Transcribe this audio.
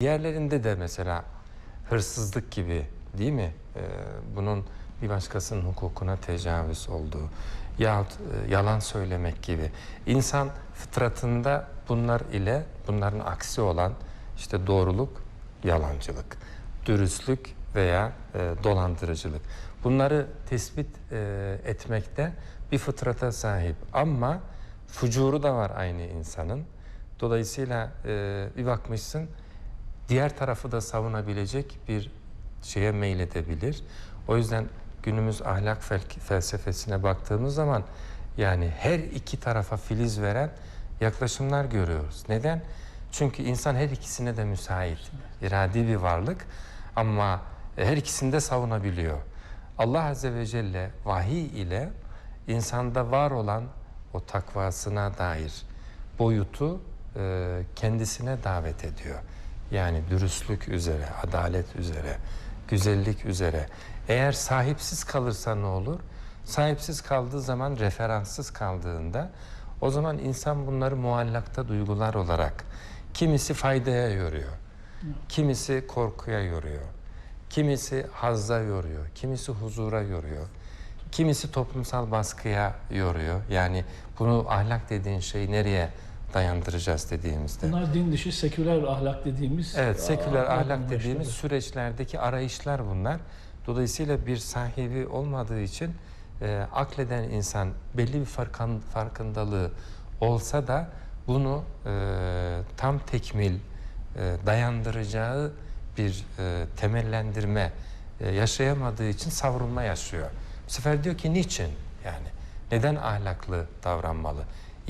Diğerlerinde de mesela hırsızlık gibi değil mi? Ee, bunun bir başkasının hukukuna tecavüz olduğu yahut e, yalan söylemek gibi. İnsan fıtratında bunlar ile bunların aksi olan işte doğruluk, yalancılık, dürüstlük veya e, dolandırıcılık. Bunları tespit e, etmekte bir fıtrata sahip ama fucuru da var aynı insanın. Dolayısıyla e, bir bakmışsın diğer tarafı da savunabilecek bir şeye meyledebilir. O yüzden günümüz ahlak fel- felsefesine baktığımız zaman yani her iki tarafa filiz veren yaklaşımlar görüyoruz. Neden? Çünkü insan her ikisine de müsait, iradi bir varlık ama her ikisini de savunabiliyor. Allah Azze ve Celle vahiy ile insanda var olan o takvasına dair boyutu kendisine davet ediyor. Yani dürüstlük üzere, adalet üzere, güzellik üzere. Eğer sahipsiz kalırsa ne olur? Sahipsiz kaldığı zaman, referanssız kaldığında o zaman insan bunları muallakta duygular olarak kimisi faydaya yoruyor, kimisi korkuya yoruyor, kimisi hazza yoruyor, kimisi huzura yoruyor, kimisi toplumsal baskıya yoruyor. Yani bunu ahlak dediğin şeyi nereye dayandıracağız dediğimizde. Bunlar din dışı seküler ahlak dediğimiz Evet, seküler ahlak ahlak dediğimiz süreçlerdeki arayışlar bunlar. Dolayısıyla bir sahibi olmadığı için e, akleden insan belli bir farkın, farkındalığı olsa da bunu e, tam tekmil e, dayandıracağı bir e, temellendirme e, yaşayamadığı için savrulma yaşıyor. Bu sefer diyor ki niçin yani neden ahlaklı davranmalı?